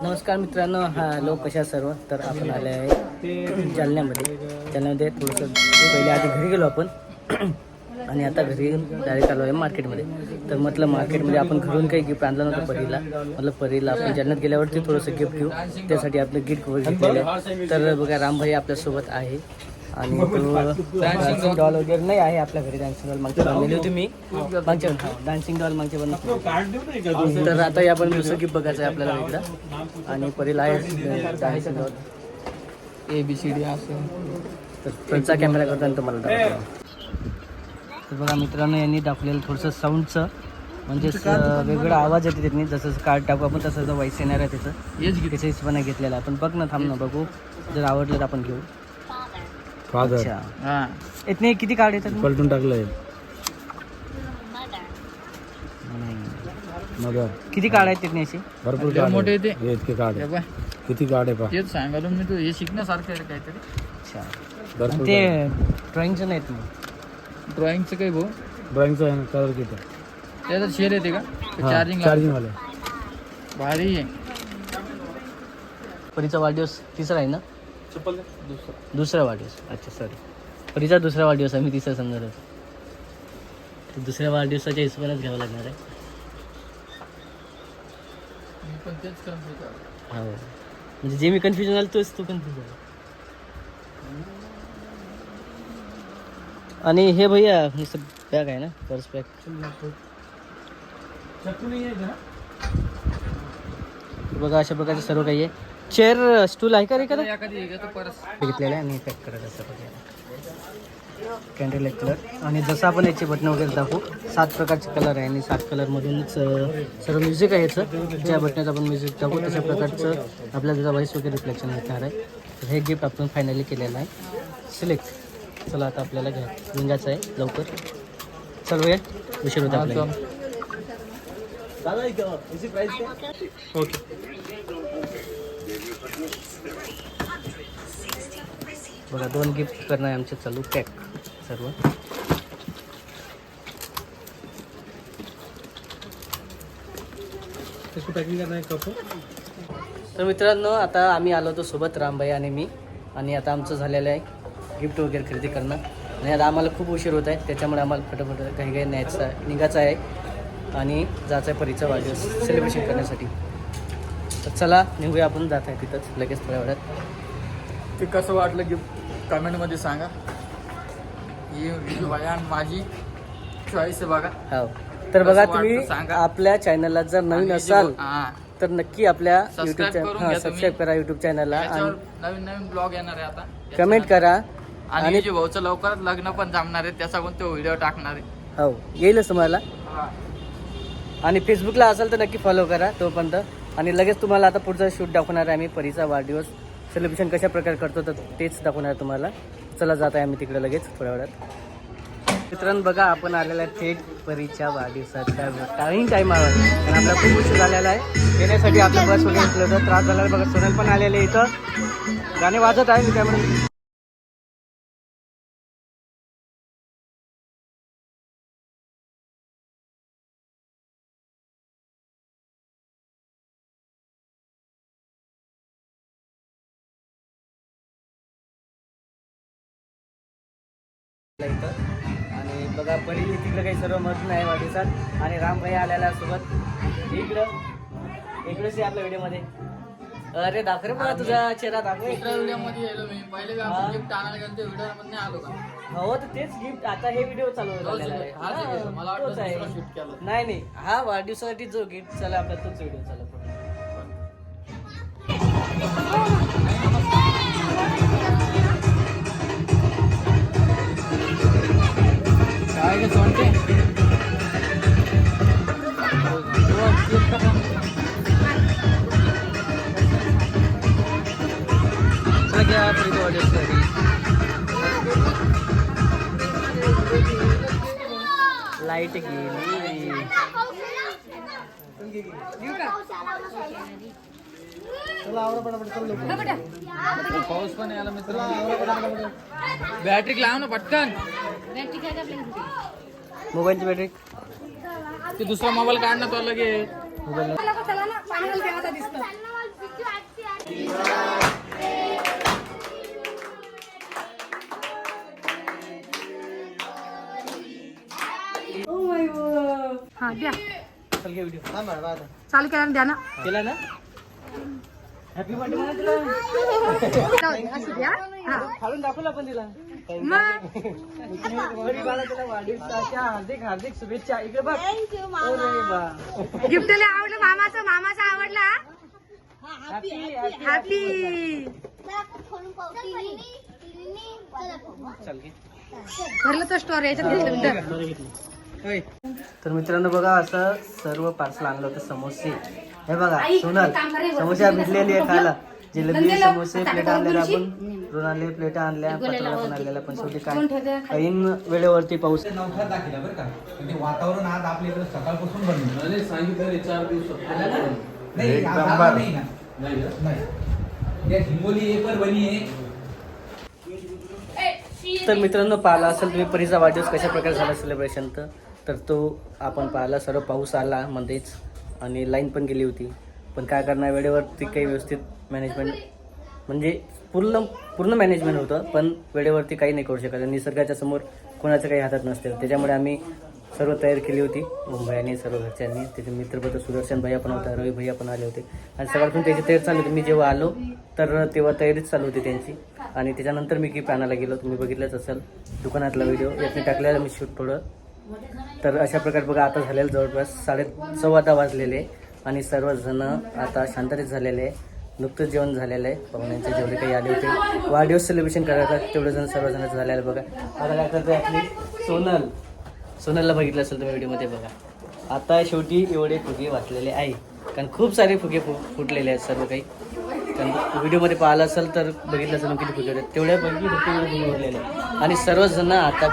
नमस्कार मित्रांनो हा लोक कशा सर्व तर आपण आले आहे जालन्यामध्ये. जालन्यामध्ये थोडंसं पहिले आधी घरी गेलो आपण. आणि आता घरी डायरेक्ट आलो आहे मार्केटमध्ये. तर म्हटलं मार्केटमध्ये आपण घरून काही गिफ्ट आणलं नव्हतं परीला. म्हटलं परीला आपण जालन्यात गेल्यावरती थोडंसं गिफ्ट घेऊ. त्यासाठी आपलं गिफ्ट वगैरे घेतलेलं आहे. तर बघा रामभाई आपल्यासोबत आहे. आणि तो डान्सिंग डॉल वगैरे नाही आहे आपल्या घरी डान्सिंग डॉल मागच्या बनलेली होती मी. मागच्या डान्सिंग डॉल मागच्या बनवली तर आता या पण दुसरं गिफ्ट बघायचं आहे आपल्याला इकडं आणि परीला आहे dancing doll A B C D असं तर फ्रंटचा कॅमेरा करताना तुम्हाला तर बघा मित्रांनो यांनी दाखवलेलं थोडंसं साऊंडचं म्हणजे वेगळा आवाज येते त्यांनी जसं कार्ड टाकू आपण तसं व्हाईस येणार आहे त्याचं हेच त्याच्या हिशोबाने घेतलेलं आहे. आपण बघ ना थांब ना बघू. जर आवडलं तर आपण घेऊ. अच्छा. हा. इतने किती कार्ड येतात? पलटून टाकलंय. मगर किती कार्ड आहेत तिथने असे? भरपूर कार्ड मोठे आहे. ते. हे इतके कार्ड आहे बघ, किती कार्ड आहे पा तेच सांगालो मी तू हे शिकण्यासारखं आहे काहीतरी. अच्छा. आणि भरपूर ते ड्रॉइंगचं नाहीत मग? ड्रॉइंगचं काही भाऊ? ड्रॉइंगचं आहे कलर किती त्याच्यात शेअर येते का? चार्जिंग चार्जिंग वाले. भारी आहे. परीचा वाढदिवस तिसरा आहे ना? दुसरा. वाढदिवस. अच्छा सॉरी परीचा दुसरा वाढदिवस आहे मी तिसरा समजत होतो तर दुसऱ्या वाढदिवसाच्या हिशोबानेच घ्यावं लागणार आहे. हो. म्हणजे जे मी कन्फ्युजन झालं तोच तो कन्फ्युज झाला. आणि हे भैया नुसतं बॅग आहे ना? पर्स बॅग बघा अशा प्रकारचे सर्व काही आहे. चेअर स्टूल आहे का रे का आता एखादी हे घेतो परत घेतलेलं आहे आणि पॅक करायचं असं बघा कॅन्डल एक कलर आणि जसं आपण याचे बटन वगैरे दाखवू सात प्रकारचे कलर आहे आणि सात कलरमधूनच सर्व म्युझिक आहे याचं. ज्या बटनात आपण म्युझिक दाखवू तशा प्रकारचं आपल्याला त्याचा व्हॉइस वगैरे रिफ्लेक्शन भेटणार आहे. तर हे गिफ्ट आपण फायनली केलेलं आहे. सिलेक्ट चला आता आपल्याला घ्या. घेऊन आहे लवकर. सर्व या उशीर होता आपल्याला. ओके बघा दोन गिफ्ट करणं आहे आमचे चालू पॅक सर्व. तर मित्रांनो आता आम्ही आलो होतो सोबत रामबाई आणि मी. आणि आता आमचं झालेलं आहे गिफ्ट वगैरे खरेदी करणं. आणि आता आम्हाला खूप उशीर होत आहे त्याच्यामुळे आम्हाला फटाफट काही काही न्यायचं आहे निघायचं आहे. आणि जायचं आहे परीचा वाढदिवस सेलिब्रेशन करण्यासाठी. तर चला निघूया आपण जात आहे तिथंच लगेच थोड्या वेळात. ते कसं वाटलं गिफ्ट कमेंटमध्ये सांगा. ही माझी चॉईस आहे बघा. हो. तर बघा तुम्ही. आपल्या चॅनलला जर नवीन असाल. तर नक्की आपल्या युट्यूब तुम्ही. सबस्क्राईब करा युट्यूब चॅनलला नवीन नवीन ब्लॉग येणार आहे आता. कमेंट करा. आणि भाऊचं लवकरच लग्न पण जमणार आहे त्याचा पण तो व्हिडिओ टाकणार आहे. हो. येईलच तुम्हाला. आणि फेसबुकला असाल तर नक्की फॉलो करा तोपर्यंत. आणि लगेच तुम्हाला आता पुढचा शूट दाखवणार आहे आम्ही परीचा वाढदिवस. सेलिब्रेशन कशा प्रकारे करतो तर तेच दाखवणार आहे तुम्हाला. चला जात आहे आम्ही तिकडे लगेच थोड्या वेळात मित्रांनो बघा आपण आलेला आहे थेट परीच्या वाढदिवसाच्या टाईम टाईम आणि आपला खूप उशीर झालेला आहे. येण्यासाठी आपलं बस वगैरे त्रास झाला बघा सोनल पण आलेले इथं. गाणे वाजत आहे मी त्यामुळे इथं. आणि बघा परी तिकडं काही सर्व मत नाही वाढदिवसात आणि रामभाई आलेला सोबत. इकडं. इकडंच आहे आपल्या व्हिडिओमध्ये. अरे दाखव बघा तुझा चेहरा दाखव दुसऱ्या मी. पहिले गिफ्ट आणायला गेलो आलो का? हो तर तेच गिफ्ट आता हे व्हिडिओ चालू झालेला आहे. हाच आहे का? मला वाटलं तोच आहे. दुसरा shoot केला. नाही नाही. हा वाढदिवसासाठी जो गिफ्ट चालू आपला तोच व्हिडिओ चालू आहे. काय गे सोनते चला घ्या परीच्या वाढदिवसासाठी लाइट गेली पाऊस पण यायला मित्र बॅटरी लाव ना पटकन मोबाईलची बॅटरी. ते दुसरा मोबाईल काढ ना तो लगे हा द्या. चल घे व्हिडिओ चालू केला द्या ना. केला ना? हॅपी बर्थडे म्हणा तिला असू द्या. हा. फाडून दाखवलं आपण तिला. वाढदिवसाच्या हार्दिक हार्दिक शुभेच्छा. इकडे बघ. गिफ्ट आवडलं मामाचं. मामाचा आवडला. हॅपी हॅपी चल घे भरलं तर स्टोर याच्यात. तर मित्रांनो बघा असं सर्व पार्सल आणलं होतं समोसे. हे बघा सोनल समोसे भेटलेली आहे खायला. जिलेबी समोसे प्लेट आणलेल्या आपण. रोनाले प्लेट आणल्या पत्राला पण आणलेल्या पण शेवटी काय? ऐन वेळेवरती पाऊस. दाखिला बरं का. म्हणजे वातावरण आज आपल्या इकडे सकाळपासून बनलं सांगितलं चार दिवस नाही नाही. हिंगोली आहे. तर मित्रांनो पाहिला असेल तुम्ही परीचा वाढदिवस कशा प्रकारे झाला सेलिब्रेशन तर? तर तो आपण पाहिला सर्व पाऊस आला मध्येच. आणि लाईन पण गेली होती. पण काय करणार वेळेवरती काही व्यवस्थित मॅनेजमेंट म्हणजे पूर्ण पूर्ण मॅनेजमेंट होतं पण वेळेवरती काही नाही करू शकत. निसर्गाच्या समोर कोणाचं काही हातात नसते. त्याच्यामुळे आम्ही सर्व तयार केली होती. मुंबईने सर्व घरच्यांनी त्याचे मित्रपत्र सुदर्शन भैया पण होता रवी भैया पण आले होते. आणि सकाळपासून त्याची तयारी चालू होती. मी जेव्हा आलो तर तेव्हा तयारीच चालू होती त्यांची. आणि त्याच्यानंतर मी की पॅनाला गेलो. तुम्ही बघितलंच असेल दुकानातला व्हिडिओ यातनी टाकलेला मी शूट थोडं. तर अशा प्रकारे बघा आता झालेलं जवळपास साडे सव्वा दहा वाजलेले. आणि सर्वजण आता शांततेत झालेले आहे. नुकतंच जेवण झालेलं आहे. पाहुण्यांचे जेवढे काही आले होते वाढदिवस सेलिब्रेशन करायला तेवढे जण सर्वजण झालेलं आहे बघा. आता काय करते आपली? सोनल. सोनलला बघितलं असेल तुम्ही व्हिडिओमध्ये बघा. आता शेवटी एवढे फुगे वाचलेले आहे. कारण खूप सारे फुगे फु फुटलेले आहेत सर्व काही. कारण व्हिडिओमध्ये पाहिलं असेल तर बघितलं असेल किती फुगे होते. तेवढ्यापैकी फक्त फुगे उरलेले आणि सर्वजण आता